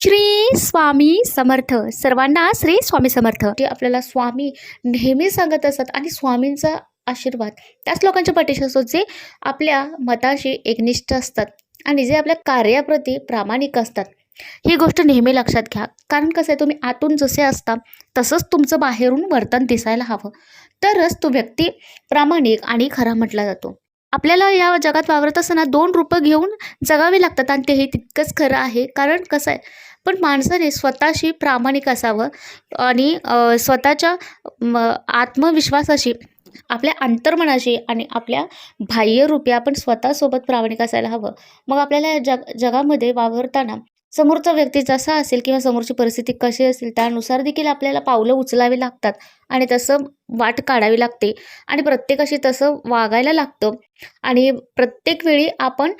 श्री स्वामी समर्थ. सर्वांना श्री स्वामी समर्थ. जे आपल्याला स्वामी नेहमी सांगत असतात आणि स्वामींचा आशीर्वाद त्याच लोकांच्या पाठीशी असतो जे आपल्या मताशी एकनिष्ठ असतात आणि जे आपल्या कार्याप्रती प्रामाणिक असतात. ही गोष्ट नेहमी लक्षात घ्या. कारण कसं आहे तुम्ही आतून जसे असता तसंच तुमचं बाहेरून वर्तन दिसायला हवं. तरच तो व्यक्ती प्रामाणिक आणि खरा म्हटला जातो. आपल्याला या जगात वावरत असताना दोन रूपं घेऊन जगावे लागतात आणि तेही तितकंच खरं आहे. कारण कसं आहे पण माणसाने स्वतःशी प्रामाणिक असावं आणि स्वतःच्या आत्मविश्वासाशी आपल्या अंतर्मनाशी आणि आपल्या बाह्यरूपी आपण स्वतःसोबत प्रामाणिक असायला हवं. मग आपल्याला या जग जगामध्ये वावरताना समोरचा व्यक्ती जसा असेल किंवा समोरची परिस्थिती कशी असेल त्यानुसार देखील आपल्याला पावलं उचलावी लागतात. आणि तसं वाट काढावी लागते. आणि प्रत्येकाशी तसं वागायला लागतं. आणि प्रत्येक वेळी आपण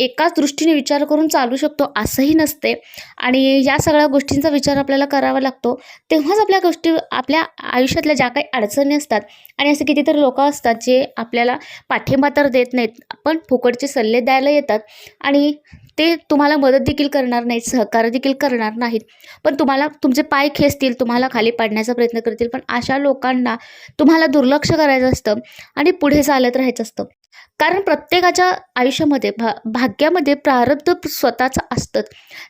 एकाच दृष्टीने विचार करून चालू शकतो असंही नसते. आणि या सगळ्या गोष्टींचा विचार आपल्याला करावा लागतो. तेव्हाच आपल्या गोष्टी आपल्या आयुष्यातल्या ज्या काही अडचणी असतात आणि असे कितीतरी लोक असतात जे आपल्याला पाठिंबा तर देत नाहीत पण फुकटचे सल्ले द्यायला येतात. आणि ते तुम्हाला मदत देखील करणार नाहीत सहकार देखील करणार नाहीत. पण तुम्हाला तुमचे पाय खेचतील तुम्हाला खाली पाडण्याचा प्रयत्न करतील पण अशा लोकांना तुम्हाला दुर्लक्ष करायचं असतं आणि पुढे चालत राहायचं असतं. कारण प्रत्येकाच्या आयुष्यामध्ये भा भाग्यामध्ये प्रारब्ध स्वतःचं असतं.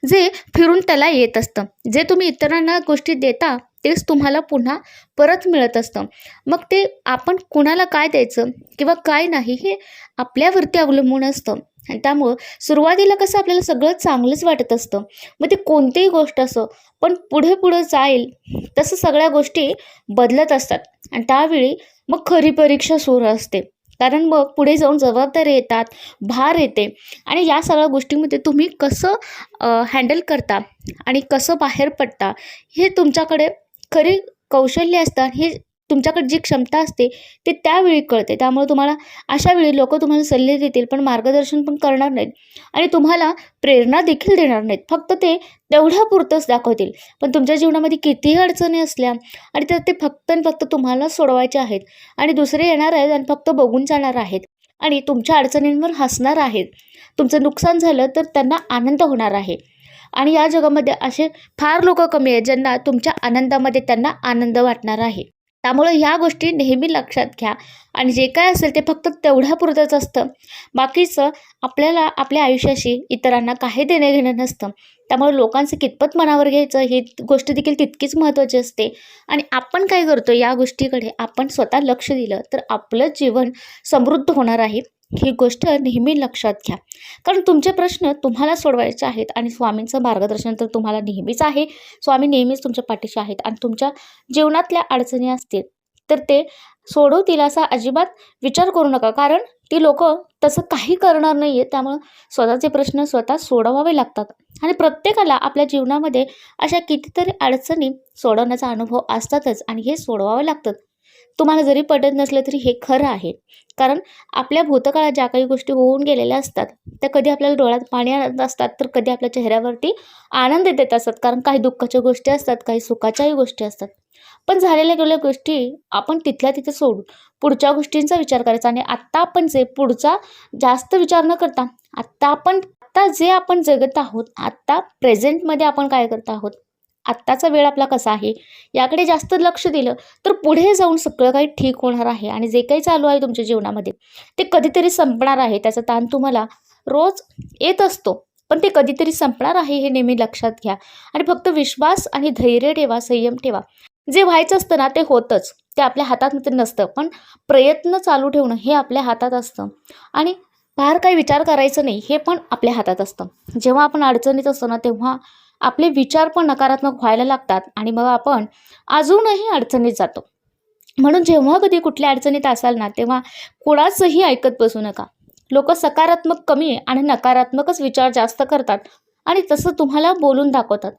जे फिरून त्याला येत असतं. जे तुम्ही इतरांना गोष्टी देता तेच तुम्हाला पुन्हा परत मिळत असतं. मग ते आपण कुणाला काय द्यायचं किंवा काय नाही हे आपल्यावरती अवलंबून असतं. आणि त्यामुळं सुरुवातीला कसं आपल्याला सगळं चांगलंच वाटत असतं. मग ते कोणतीही गोष्ट असो पण पुढे पुढे जाईल तसं सगळ्या गोष्टी बदलत असतात. आणि त्यावेळी मग खरी परीक्षा सुरू असते. कारण मग पुढे जाऊन जबाबदारी येतात भार येते. आणि या सगळ्या गोष्टीमध्ये तुम्ही कसं हँडल करता आणि कसं बाहेर पडता हे तुमच्याकडे खरी कौशल्य असतात हे तुमच्याकडे जी क्षमता असते ते त्यावेळी कळते. त्यामुळे तुम्हाला अशा वेळी लोक तुम्हाला सल्ले देतील पण मार्गदर्शन पण करणार नाहीत. आणि तुम्हाला प्रेरणा देखील देणार नाहीत. फक्त ते तेवढ्यापुरतंच दाखवतील. पण तुमच्या जीवनामध्ये कितीही अडचणी असल्या आणि तर ते फक्त आणि फक्त तुम्हाला सोडवायचे आहेत. आणि दुसरे येणार आहेत आणि फक्त बघून जाणार आहेत. आणि तुमच्या अडचणींवर हसणार आहेत. तुमचं नुकसान झालं तर त्यांना आनंद होणार आहे. आणि या जगामध्ये असे फार लोक कमी आहेत ज्यांना तुमच्या आनंदामध्ये त्यांना आनंद वाटणार आहे. त्यामुळं ह्या गोष्टी नेहमी लक्षात घ्या. आणि जे काय असेल ते फक्त तेवढ्यापुरतंच असतं. बाकीचं आपल्याला आपल्या आयुष्याशी इतरांना काही देणे घेणं नसतं. त्यामुळे लोकांचं कितपत मनावर घ्यायचं ही गोष्ट देखील तितकीच महत्त्वाची असते. आणि आपण काय करतो या गोष्टीकडे आपण स्वतः लक्ष दिलं तर आपलं जीवन समृद्ध होणार आहे. ही गोष्ट नेहमी लक्षात घ्या. कारण तुमचे प्रश्न तुम्हाला सोडवायचे आहेत आणि स्वामींचं मार्गदर्शन तर तुम्हाला नेहमीच आहे. स्वामी नेहमीच तुमच्या पाठीशी आहेत आणि तुमच्या जीवनातल्या अडचणी असतील तर ते सोडवतील असा अजिबात विचार करू नका. कारण ती लोक तसं काही करणार नाही आहे त्यामुळं स्वतःचे प्रश्न स्वतः सोडवावे लागतात. आणि प्रत्येकाला आपल्या जीवनामध्ये अशा कितीतरी अडचणी सोडवण्याचा अनुभव असतातच आणि हे सोडवावे लागतात तुम्हाला जरी पटत नसलं तरी हे खरं आहे. कारण आपल्या भूतकाळात ज्या काही गोष्टी होऊन गेलेल्या असतात त्या कधी आपल्याला डोळ्यात पाणी आणत असतात तर कधी आपल्या चेहऱ्यावरती आनंद देत असतात. कारण काही दुःखाच्या गोष्टी असतात काही सुखाच्याही गोष्टी असतात. पण झालेल्या गेलेल्या गोष्टी आपण तिथल्या तिथे सोडून पुढच्या गोष्टींचा विचार करायचा आणि आत्ता आपण जे पुढचा जास्त विचार न करता आत्ता आपण आत्ता जे आपण जगत आहोत आत्ता प्रेझेंटमध्ये आपण काय करत आहोत आत्ताचा वेळ आपला कसा आहे? याकडे जास्त लक्ष दिलं तर पुढे जाऊन सगळं काही ठीक होणार आहे आणि जे काही चालू आहे तुमच्या जीवनामध्ये ते कधीतरी संपणार आहे. त्याचा ताण तुम्हाला रोज येत असतो पण ते कधीतरी संपणार आहे हे नेहमी लक्षात घ्या आणि फक्त विश्वास आणि धैर्य ठेवा संयम ठेवा. जे व्हायचं असतं ना ते होतंच. ते आपल्या हातात नसतं पण प्रयत्न चालू ठेवणं हे आपल्या हातात असतं. आणि फार काही विचार करायचं नाही हे पण आपल्या हातात असतं. जेव्हा आपण अडचणीत असतो ना तेव्हा आपले विचार पण नकारात्मक व्हायला लागतात आणि मग आपण अजूनही अडचणीत जातो. म्हणून जेव्हा कधी कुठल्या अडचणीत असाल ना तेव्हा कुणाचंही ऐकत बसू नका. लोक सकारात्मक कमी आणि नकारात्मकच विचार जास्त करतात आणि तसं तुम्हाला बोलून दाखवतात.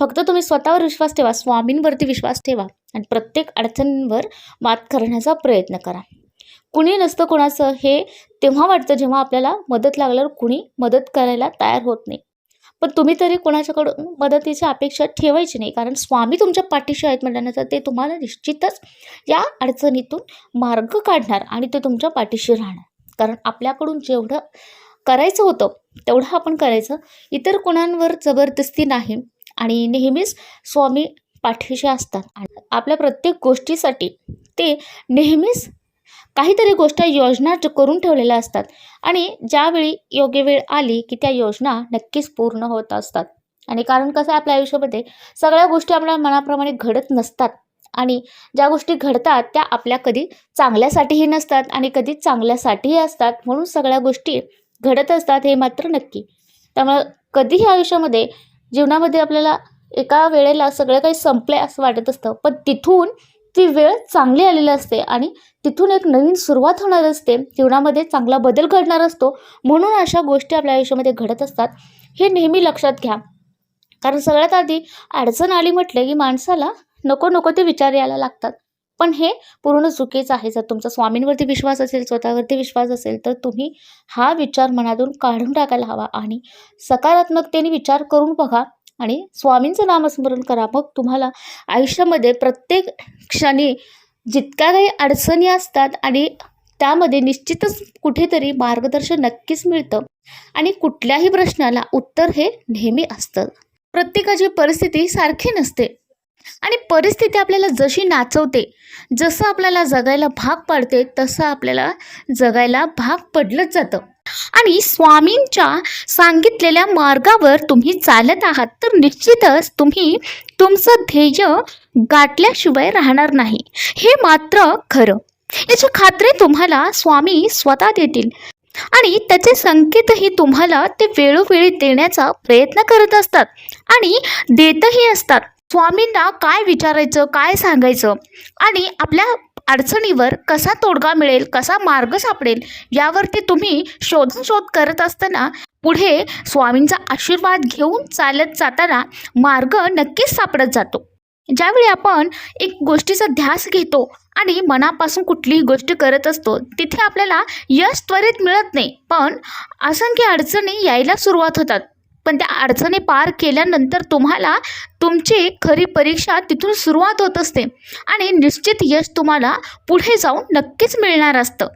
फक्त तुम्ही स्वतःवर विश्वास ठेवा स्वामींवरती विश्वास ठेवा आणि प्रत्येक अडचणींवर मात करण्याचा प्रयत्न करा. कुणी नसतं कोणाचं हे तेव्हा वाटतं जेव्हा आपल्याला मदत लागल्यावर कुणी मदत करायला तयार होत नाही. पण तुम्ही तरी कोणाच्याकडून मदतीची अपेक्षा ठेवायची नाही. कारण स्वामी तुमच्या पाठीशी आहेत म्हटल्यानंतर ते तुम्हाला निश्चितच या अडचणीतून मार्ग काढणार आणि ते तुमच्या पाठीशी राहणार. कारण आपल्याकडून जेवढं करायचं होतं तेवढं आपण करायचं. इतर कोणांवर जबरदस्ती नाही आणि नेहमीच स्वामी पाठीशी असतात. आणि आपल्या प्रत्येक गोष्टीसाठी ते नेहमीच काहीतरी गोष्ट योजना करून ठेवलेल्या असतात. आणि ज्यावेळी योग्य वेळ आली की त्या योजना नक्कीच पूर्ण होत असतात. आणि कारण कसं आहे आपल्या आयुष्यामध्ये सगळ्या गोष्टी आपल्या मनाप्रमाणे घडत नसतात. आणि ज्या गोष्टी घडतात त्या आपल्या कधी चांगल्यासाठीही नसतात आणि कधी चांगल्यासाठीही असतात. म्हणून सगळ्या गोष्टी घडत असतात हे मात्र नक्की. त्यामुळं कधीही आयुष्यामध्ये जीवनामध्ये आपल्याला एका वेळेला सगळं काही संपलं असं वाटत असतं. पण तिथून ती वेळ चांगली आलेली असते आणि तिथून एक नवीन सुरुवात होणार असते. जीवनामध्ये चांगला बदल घडणार असतो. म्हणून अशा गोष्टी आपल्या आयुष्यामध्ये घडत असतात. हे नेहमी लक्षात घ्या. कारण सगळ्यात आधी अडचण आली म्हटलं की माणसाला नको नको ते विचार यायला लागतात. पण हे पूर्ण चुकीचं आहे. जर तुमचा स्वामींवरती विश्वास असेल स्वतःवरती विश्वास असेल तर तुम्ही हा विचार मनातून काढून टाकायला हवा आणि सकारात्मकतेने विचार करून बघा. आणि स्वामींचं नामस्मरण करा. मग तुम्हाला आयुष्यामध्ये प्रत्येक क्षणी जितक्या काही अडचणी असतात आणि त्यामध्ये निश्चितच कुठेतरी मार्गदर्शन नक्कीच मिळतं आणि कुठल्याही प्रश्नाला उत्तर हे नेहमी असतं. प्रत्येकाची परिस्थिती सारखी नसते आणि परिस्थिती आपल्याला जशी नाचवते जसं आपल्याला जगायला भाग पाडते तसं आपल्याला जगायला भाग पडलंच जातं. आणि स्वामींच्या सांगितलेल्या मार्गावर तुम्ही चालत आहात तर निश्चितच तुम्ही तुमचं ध्येय गाठल्याशिवाय राहणार नाही. हे मात्र खरं. याची खात्री तुम्हाला स्वामी स्वतः देतील. आणि त्याचे संकेतही तुम्हाला ते वेळोवेळी देण्याचा प्रयत्न करत असतात आणि देतही असतात. स्वामींना काय विचारायचं काय सांगायचं? आणि आपल्या अडचणीवर कसा तोडगा मिळेल कसा मार्ग सापडेल यावरती तुम्ही शोधाशोध करत असताना पुढे स्वामींचा आशीर्वाद घेऊन चालत जाताना मार्ग नक्कीच सापडत जातो. ज्यावेळी आपण एक गोष्टीचा ध्यास घेतो आणि मनापासून कुठलीही गोष्ट करत असतो तिथे आपल्याला यश त्वरित मिळत नाही. पण असंख्य अडचणी यायला सुरुवात होतात. पण त्या अडचणी पार केल्यानंतर तुम्हाला तुमची खरी परीक्षा तिथून सुरुवात होत असते. आणि निश्चित यश तुम्हाला पुढे जाऊन नक्कीच मिळणार असतं.